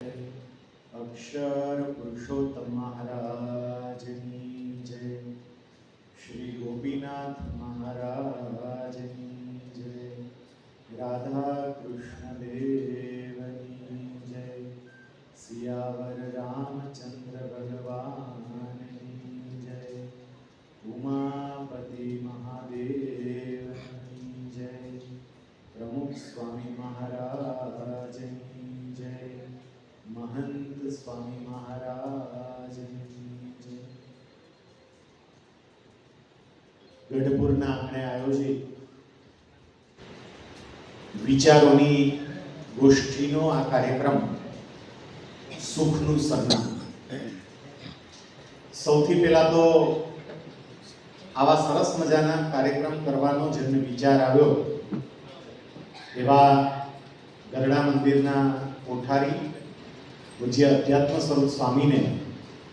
અક્ષર પુરુષોત્તમ મહારાજની જય શ્રી ગોપીનાથ મહારાજની જય રાધા કૃષ્ણ દેવની જય સિયાવર રામચંદ્ર ભગવાનની જય ઉમાપતિ ગઢપુરના આંગણે આયોજિત વિચારોની ગોષ્ઠીનો આ કાર્યક્રમ સુખનું સરનામું. સૌથી પહેલા તો આવા સરસ મજાના કાર્યક્રમ કરવાનો જેમને વિચાર આવ્યો, એવા ગરડા મંદિરના કોઠારી પૂજ્ય અધ્યાત્મ સ્વરૂપ સ્વામીને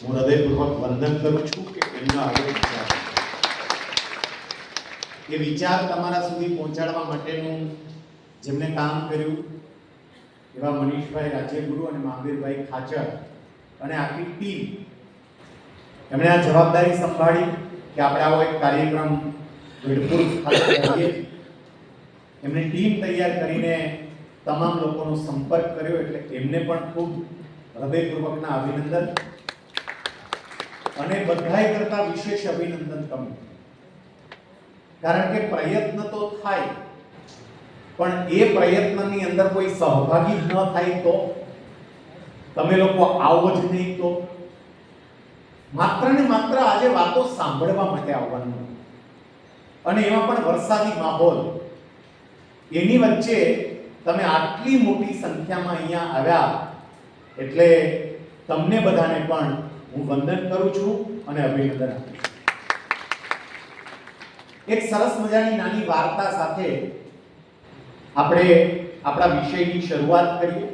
હું હૃદયપૂર્વક વંદન કરું છું કે એમનો આગળ વિચાર. એ વિચાર તમારા સુધી પહોંચાડવા માટેનું જેમને કામ કર્યું, એવા મનીષભાઈ રાજ્યગુરુ અને મહાવીરભાઈ ખાચર અને આખી ટીમ એમણે આ જવાબદારી સંભાળી કે આપણે આવો એક કાર્યક્રમ વેડપુર ખાતે કરીએ. એમણે ટીમ તૈયાર કરીને તમામ લોકોનો સંપર્ક કર્યો એટલે એમને પણ ખૂબ હૃદયપૂર્વકના અભિનંદન. અને બધાય કરતા વિશેષ અભિનંદન તમને. કારણ કે પ્રયત્ન તો થાય. પણ એ પ્રયત્નની અંદર કોઈ સહભાગી ન થાય તો? તમે લોકો આવો જ નહીં તો? માત્ર ને માત્ર આજે વાતો સાંભળવા માટે આવવાનું. અને એમાં પણ વરસાદી માહોલ. એની વચ્ચે તમે આટલી મોટી સંખ્યામાં અહીંયા આવ્યા, એટલે તમને બધાને પણ હું વંદન કરું છું અને અભિનંદન આપું છું. એક સરસ મજાની નાની વાર્તા સાથે આપણે આપણા વિષયની શરૂઆત કરીએ.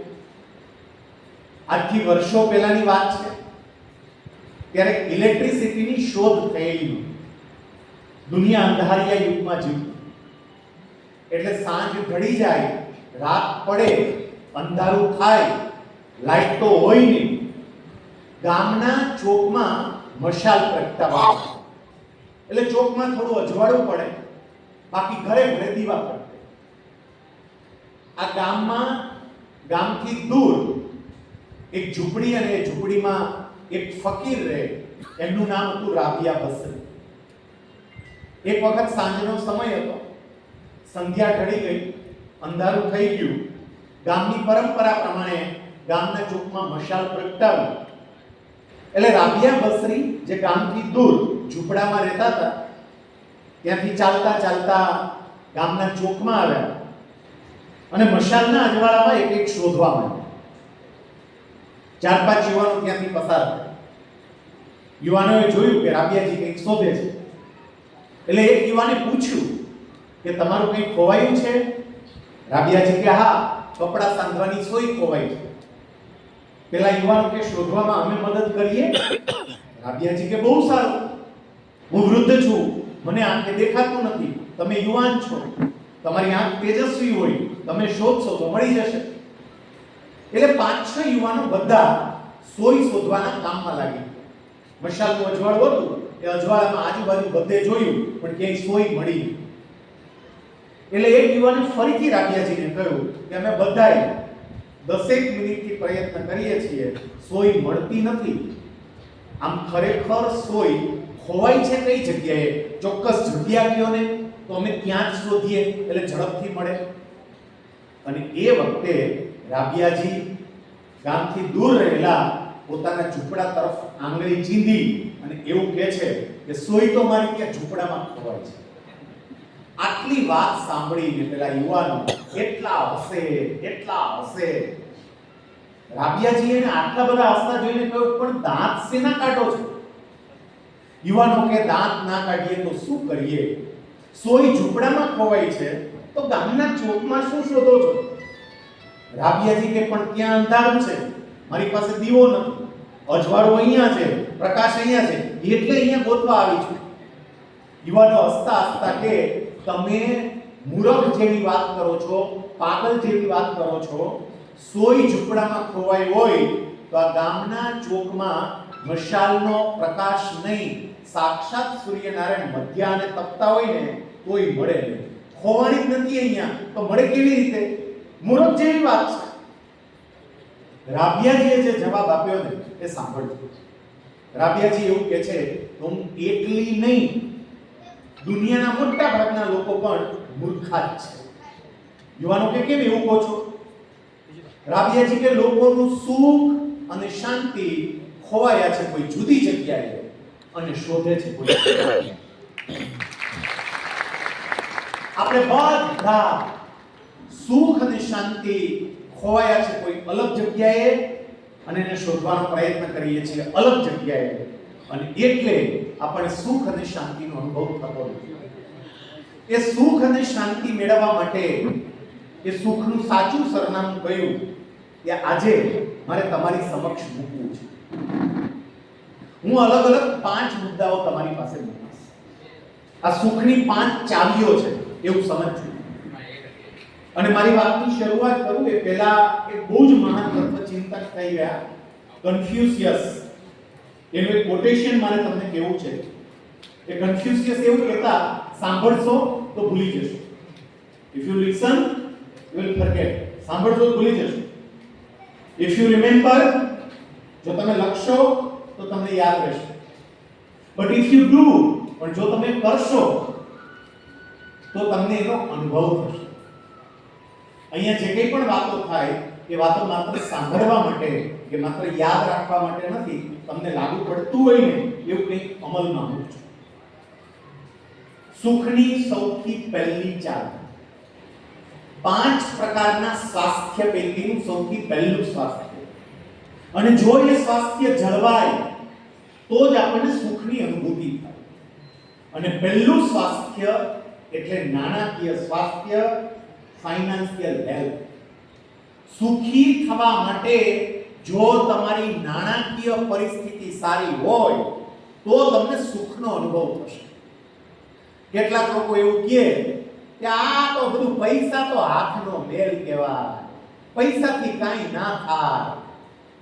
આજથી વર્ષો પહેલાની વાત છે. ત્યારે ઇલેક્ટ્રિસિટીની શોધ થયેલી. દુનિયા અંધારિયા યુગમાં જીવતી. એટલે સાંજ ઢળી જાય, રાત પડે, અંધારું થાય, લાઈટ તો હોય નહીં. ગામના ચોકમાં મશાલ પ્રગટાવવા એટલે ચોકમાં થોડું અજવાળું પડે, બાકી ઘરે ઘરે દીવા પડે આ ગામમાં, ગામથી દૂર એક ઝૂંપડી અને ઝૂંપડીમાં એક ફકીર રહે, એમનું નામ હતું રાબિયા બસરી. એક વખત સાંજનો સમય હતો, સંધ્યા ઢળી ગઈ, અંધારું થઈ ગયું. ગામની પરંપરા પ્રમાણે ગામના ચોકમાં મશાલ પ્રગટાવી એટલે રાબિયા બસરી જે ગામથી દૂર ઝૂંપડામાં રહેતા હતા, ત્યાંથી ચાલતા ચાલતા ગામના ચોકમાં આવ્યા અને મશાલના અજવાળામાં એક એક શોધવા માંડ્યા. ચાર પાંચ યુવાનો ત્યાંથી પસાર થયા. યુવાનોએ જોયું કે રાબિયાજી કંઈક શોધે છે. એટલે એક યુવાને પૂછ્યું કે તમારું કંઈક ખોવાયું છે? રાબિયાજી કે હા, કપડાં સાંધવાની સોય ખોવાઈ છે. પેલા યુવાનો કે શોધવામાં અમે મદદ કરીએ? રાબિયાજી કે બહુ સારું. હું વૃદ્ધ છું. મને આંખે દેખાતું નથી. તમે યુવાન છો. તમારી આંખ તેજસ્વી હોય. તમે શોધશો તો મળી જશે. એટલે પાંચ છ યુવાનો બધા સોય શોધવાના કામમાં લાગી મશાલનું અજવાળું હતું. એ અજવાળામાં આજુબાજુ બધે જોયું, પણ ક્યાંય સોય મળી એટલે એક યુવાને ફરીથી રાબિયાજીને કહ્યું કે અમે બધાય દસેક મિનિટથી પ્રયત્ન કરીએ છીએ. સોય મળતી નથી. આમ ખરેખર સોય ખોવાય છે કઈ જગ્યાએ? ચોક્કસ જગ્યા કયો ને તો અમે ત્યાં જ શોધીએ? એટલે ઝડપથી મળે. અને એ વખતે રાબિયાજી ગામથી દૂર રહેલા પોતાના ઝૂંપડા તરફ આંગળી ચીંધી અને એવું કહે છે કે સોય તો મારી ત્યાં ઝૂંપડામાં ખોવાય છે. આટલી વાત સાંભળીને પેલા યુવાનો કેટલા હસે કેટલા હસે રાબિયાજીએ આટલા બધા હસતા જોઈને કહ્યું, પણ દાંત શેના કાઢો છો? યુવાનો કે દાંત ના કાઢીએ તો શું કરીએ? સોય ઝૂંપડામાં ખોવાય છે, તો ગામના ચોકમાં શું શોધો છો? રાબિયાજી કે, પણ ત્યાં અંધારું છે, મારી પાસે દીવો નથી, અજવાળું અહીંયા છે, પ્રકાશ અહીંયા છે, એટલે અહીંયા ગોતવા આવી છું. યુવાનો હસતા હસતા કે તમે મૂરખ જેવી વાત કરો છો, પાગલ જેવી વાત કરો છો, સોય ઝૂંપડામાં ખોવાઈ હોય તો આ ગામના ચોકમાં મશાલનો પ્રકાશ નહીં, સાક્ષાત સૂર્યનારાયણ મધ્યાને તપતા હોય ને તોય મળે નહીં. ખોવાણી જ નથી અહીંયા, તો મળે કેવી રીતે? મૂરખ જેવી વાત છે. રાબિયાજીએ જે જવાબ આપ્યો ને, એ સાંભળજો. રાબિયાજી એવું કહે છે હું એકલી નહીં દુનિયાના મોટા ભાગના લોકો પણ મૂર્ખા જ છે. યુવાનો કે કેમ એવું કહો છો? રાબિયાજી કે લોકોનું સુખ અને શાંતિ ખોવાયા છે કોઈ જુદી જગ્યાએ અને શોધે છે કોઈ આપણે બધા સુખ અને શાંતિ ખોવાયા છે કોઈ અલગ જગ્યાએ અને એને શોધવાનો પ્રયત્ન કરીએ છીએ અલગ જગ્યાએ. અને એટલે આપણને સુખ અને શાંતિનો અનુભવ થતો નથી. એ સુખ અને શાંતિ મેળવવા માટે એ સુખનું સાચું સરનામું કયું? એ આજે મારે તમારી સમક્ષ મૂકવું છે. હું અલગ અલગ પાંચ મુદ્દાઓ તમારી પાસે મૂકીશ. આ સુખની પાંચ ચાવીઓ છે, એવું સમજજો. અને મારી વાતની શરૂઆત કરું એ પહેલા એક બહુ જ મહાન તત્વચિંતક થઈ ગયા કન્ફ્યુશિયસ એનું એક કોટેશન મારે તમને કેવું છે એ કન્ફ્યુશિયસ એવું કહેતા, સાંભળશો તો ભૂલી જશો. If you listen you will forget સાંભળશો તો ભૂલી જશો. ઇફ યુ રિમેમ્બર જો તમે લખશો, તો તમને યાદ રહેશે. બટ ઇફ યુ ડુ પણ જો તમે કરશો, તો તમને એનો અનુભવ થશે. અહીંયા જે કંઈ પણ વાતો થાય એ વાતો માત્ર સાંભળવા માટે કે માત્ર યાદ રાખવા માટે નથી, તમને લાગુ પડતું હોય ને એવું કંઈક અમલમાં મૂકજો સુખની સૌથી પહેલી ચાલ. પાંચ પ્રકારના સ્વાસ્થ્ય પૈકીનું સૌથી પહેલું સ્વાસ્થ્ય. અને જો એ સ્વાસ્થ્ય જળવાય, તો જ આપણને સુખની અનુભૂતિ થાય. અને પહેલું સ્વાસ્થ્ય એટલે નાણાકીય સ્વાસ્થ્ય, ફાઇનાન્શિયલ હેલ્થ. સુખી થવા માટે જો તમારી નાણાકીય પરિસ્થિતિ સારી હોય, તો તમને સુખનો અનુભવ થશે. કેટલાક લોકો એવું કહે કે આ તો બધું પૈસા તો હાથનો મેલ કહેવાય. પૈસાથી કાંઈ ના થાય.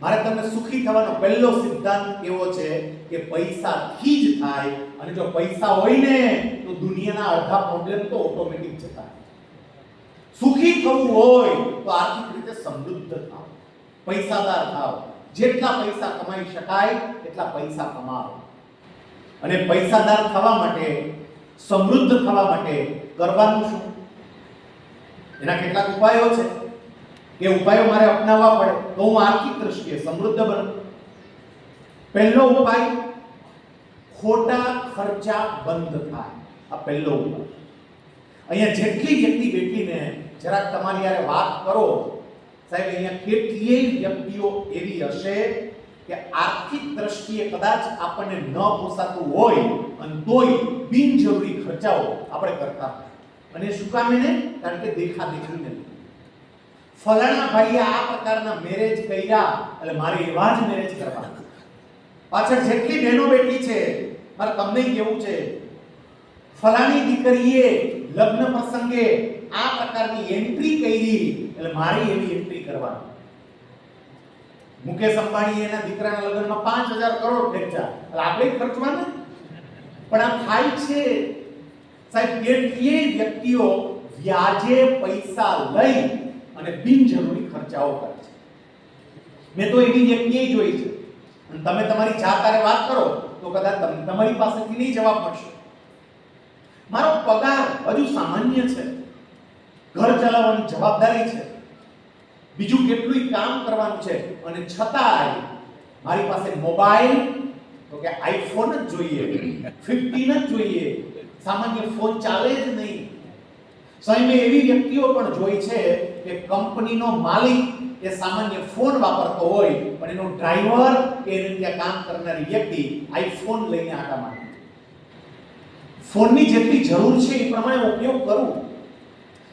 મારે તમને સુખી થવાનો પહેલો સિદ્ધાંત કેવો છે કે પૈસાથી જ થાય અને જો પૈસા હોય ને, તો દુનિયાના અડધા પ્રોબ્લેમ તો ઓટોમેટિક જતા. સુખી થવું હોય તો આર્થિક રીતે સમૃદ્ધ થાવ પૈસાદાર થાવ જેટલા પૈસા કમાઈ શકાય, એટલા પૈસા કમાવો. અને પૈસાદાર થવા માટે, સમૃદ્ધ થવા માટે કરવાનું શું? એના કેટલાક ઉપાયો છે. એ ઉપાયો મારે અપનાવવા પડે તો હું આર્થિક દ્રષ્ટિએ સમૃદ્ધ બનું. પહેલો ઉપાય, ખોટા ખર્ચા બંધ થાય. આ પહેલો ઉપાય. અહીંયા જેટલી વ્યક્તિ બેઠીને જરાક તમારી યારે વાત કરો. સાહેબ, અહીંયા કેટલીય વ્યક્તિઓ એવી હશે કે આર્થિક દ્રષ્ટિએ કદાચ આપણને ન પોસાતું હોય અને તોય બિનજરૂરી ખર્ચાઓ આપણે કરતા. અને શું કામ એને? કારણ કે દેખા દેખીને ફલાણા ભાઈએ આ પ્રકારના મેરેજ કર્યા, એટલે મારે એવા જ મેરેજ કરવા પાછળ જેટલી બહેનો બેઠી છે, મારે તમને કેવું છે? ફલાણી દીકરીએ લગ્ન પ્રસંગે આ પ્રકારની એન્ટ્રી કરી, એટલે મારી એવી એન્ટ્રી કરવાની. મુકેશ અંબાણી એના દીકરાના લગ્નમાં પાંચ હજાર કરોડ ખર્ચા એટલે આપણે ખર્ચવાના? પણ આ થાય છે, સાહેબ કેટલીય વ્યક્તિઓ વ્યાજે પૈસા લઈ અને બિનજરૂરી ખર્ચાઓ કરે છે. મેં તો એવી વ્યક્તિએ જોઈ છે. અને તમે તમારી જાતારે વાત કરો, તો કદાચ તમારી પાસેથી નહીં જવાબ મળશે. મારો પગાર હજુ સામાન્ય છે. ઘર ચલાવવાની જવાબદારી છે. બીજું કેટલું કામ કરવાનું છે. અને છતાંય મારી પાસે મોબાઈલ, તો કે આઈફોન જ જોઈએ. 15 જ જોઈએ. સામાન્ય ફોન ચાલે જ નહીં. મેં એવી વ્યક્તિઓ પણ જોઈ છે કે કંપનીનો માલિક એ સામાન્ય ફોન વાપરતો હોય, પણ એનો ડ્રાઈવર કે એને ત્યાં કામ કરનારી વ્યક્તિ આઈફોન લઈને આટા મારે ફોનની જેટલી જરૂર છે એ પ્રમાણે ઉપયોગ કરું.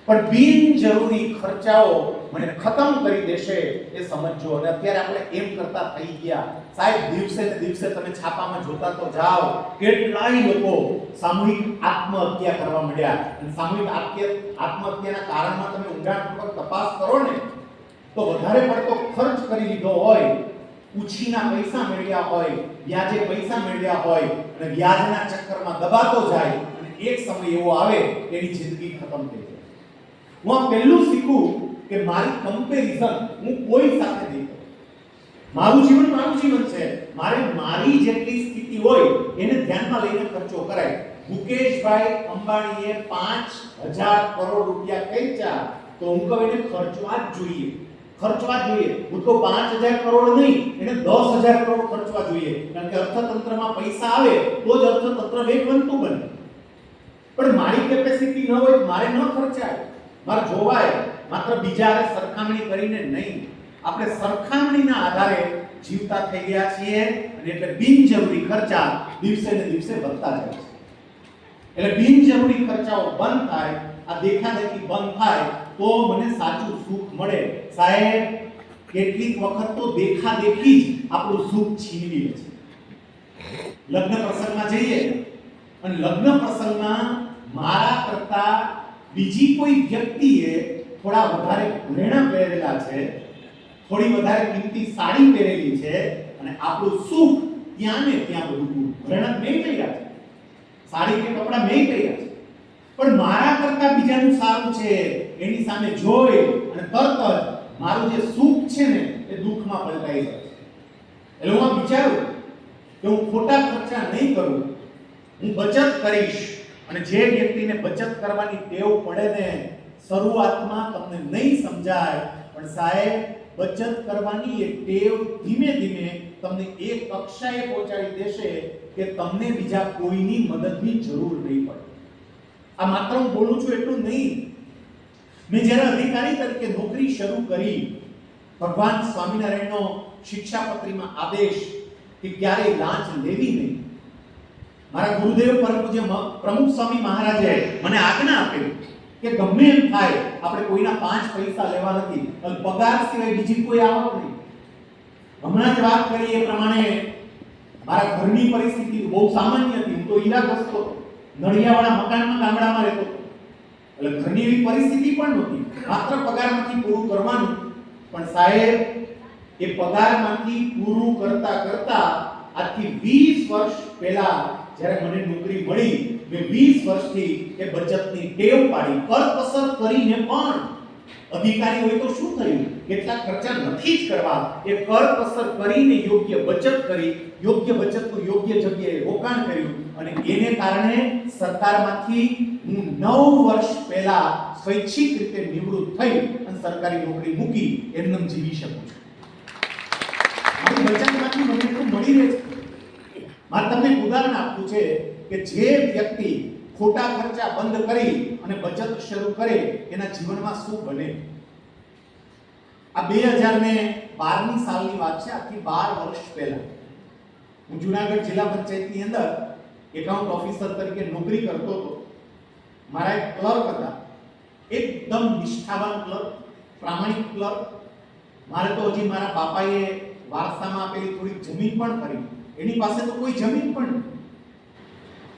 પણ બિનજરૂરી ખર્ચાઓ મને ખતમ કરી દેશે એ સમજજો. અને અત્યારે આપણે એમ કરતા થઈ ગયા. સાહેબ, દિવસે ને દિવસે તમે છાપામાં જોતા તો જાઓ. કેટલાય લોકો સામૂહિક આત્મહત્યા કરવા માંડ્યા. અને સામૂહિક આત્મહત્યા આત્મહત્યાના કારણમાં તમે ઊંડાણપૂર્વક તપાસ કરો ને, તો વધારે પડતો ખર્ચ કરી લીધો હોય ઉછીના પૈસા મેળવ્યા હોય, વ્યાજે પૈસા મેળવ્યા હોય અને વ્યાજના ચક્કરમાં દબાતો જાય અને એક સમય એવો આવે, એની જિંદગી ખતમ થઈ જાય. હું આ પહેલું શીખું કે મારી કમ્પેરિઝન હું કોઈ સાથે નહીં મારું જીવન મારું જીવન છે. મારે મારી જેટલી સ્થિતિ હોય, એને ધ્યાનમાં લઈને ખર્ચો કરાય. મુકેશભાઈ અંબાણીએ પાંચ હજાર કરોડ રૂપિયા ખેંચ્યા, તો હું કહું એને ખર્ચવા જ જોઈએ. ખર્ચવા જોઈએ. હું તો પાંચ હજાર કરોડ નહીં, એને દસ હજાર કરોડ ખર્ચવા જોઈએ. કારણ કે અર્થતંત્રમાં પૈસા આવે, તો જ અર્થતંત્ર વેગવંતું બને. પણ મારી કેપેસિટી ન હોય મારે ન ખર્ચાય. મારે જોવાય. માત્ર બીજા સરખામણી કરીને નહીં. આપણે સરખામણીના આધારે જીવતા થઈ ગયા છીએ અને એટલે બિનજરૂરી ખર્ચા દિવસે ને દિવસે વધતા જાય છે. એટલે બિનજરૂરી ખર્ચાઓ બંધ થાય, આ દેખાદેખી બંધ થાય, તો મને સાચું સુખ મળે. સાહેબ, કેટલીક વખત તો દેખાદેખી જ આપણું સુખ છીનવી લે છે. લગ્ન પ્રસંગમાં જઈએ અને લગ્ન પ્રસંગમાં મારા કરતા બીજી કોઈ વ્યક્તિએ થોડા વધારે ઘરેણા પહેરેલા છે, થોડી વધારે કિંમતી સાડી પહેરેલી છે અને આપણું સુખ ત્યાં ને ત્યાં બધું ઘરેણાં મેં પહેર્યા છે. સાડી કે કપડાં નહીં કર્યા છે. પણ મારા કરતા બીજાનું સારું છે, એની સામે જોઈ અને તરત જ મારું જે સુખ છે ને, એ દુઃખમાં પલટાઈ જાય છે. એટલે હું વિચારું કે હું ખોટા ખર્ચા નહીં કરું, હું બચત કરીશ અને જે વ્યક્તિને બચત કરવાની ટેવ પડે ને, શરૂઆતમાં તમને નહીં સમજાય, પણ સાહેબ, બચત કરવાની એ ટેવ ધીમે ધીમે તમને એ કક્ષાએ પહોંચાડી દેશે કે તમને બીજા કોઈની મદદની જરૂર નહીં પડે. આ માત્ર હું બોલું છું એટલું નહીં મેં જ્યારે અધિકારી તરીકે નોકરી શરૂ કરી, ભગવાન સ્વામિનારાયણનો શિક્ષાપત્રીમાં આદેશ કે ક્યારેય લાંચ લેવી નહીં. મારા ગુરુદેવ પરમ પૂજ્ય પ્રમુખ સ્વામી મહારાજે મને આજ્ઞા આપેલી કે ગમે એમ થાય, આપણે કોઈના પાંચ પૈસા લેવા નથી અને પગાર સિવાય બીજી કોઈ આવક નહીં. હમણાં જ વાત કરી એ પ્રમાણે મારા ઘરની પરિસ્થિતિ બહુ સામાન્ય હતી, હું તો ઈરાગ્રસ્ત હતો. નળિયાવાળા મકાનમાં ગામડામાં રહેતો હતો. એટલે ઘરની એવી પરિસ્થિતિ પણ નહોતી. માત્ર પગારમાંથી પૂરું કરવાનું. પણ સાહેબ, એ પગારમાંથી પૂરું કરતા કરતા આજથી 20 વર્ષ પહેલા જ્યારે મને નોકરી મળી, મેં 20 વર્ષથી એ બચતની ટેવ પાડી. કરકસર કરીને પણ અધિકારી હોય તો શું થયું? કેટલા ખર્ચા નથી જ કરવા. એ કરકસર કરીને યોગ્ય બચત કરી, યોગ્ય બચતનું યોગ્ય જગ્યાએ રોકાણ કર્યું અને એને કારણે સરકારમાંથી હું નવ વર્ષ પહેલા સ્વૈચ્છિક રીતે નિવૃત્ત થઈ અને સરકારી નોકરી મૂકી એમને જીવી શકું છું. મારી બચતમાંથી મને એટલું મળી રહે છે. મારે તમને ઉદાહરણ આપવું છે કે જે વ્યક્તિ ખોટા ખર્ચા બંધ કરી અને બચત શરૂ કરે, એના જીવનમાં શું બને? આ બે હજાર ને બારની સાલની વાત છે, આથી બાર વર્ષ પહેલા. હું જુનાગઢ જિલ્લા પંચાયતની અંદર એકાઉન્ટ ઓફિસર તરીકે નોકરી કરતો હતો. મારા એક ક્લર્ક હતા. એકદમ નિષ્ઠાવાન ક્લર્ક પ્રામાણિક ક્લર્ક મારે તો હજી મારા બાપાએ વારસામાં આપેલી થોડીક જમીન પણ કરી એની પાસે તો કોઈ જમીન પણ નથી.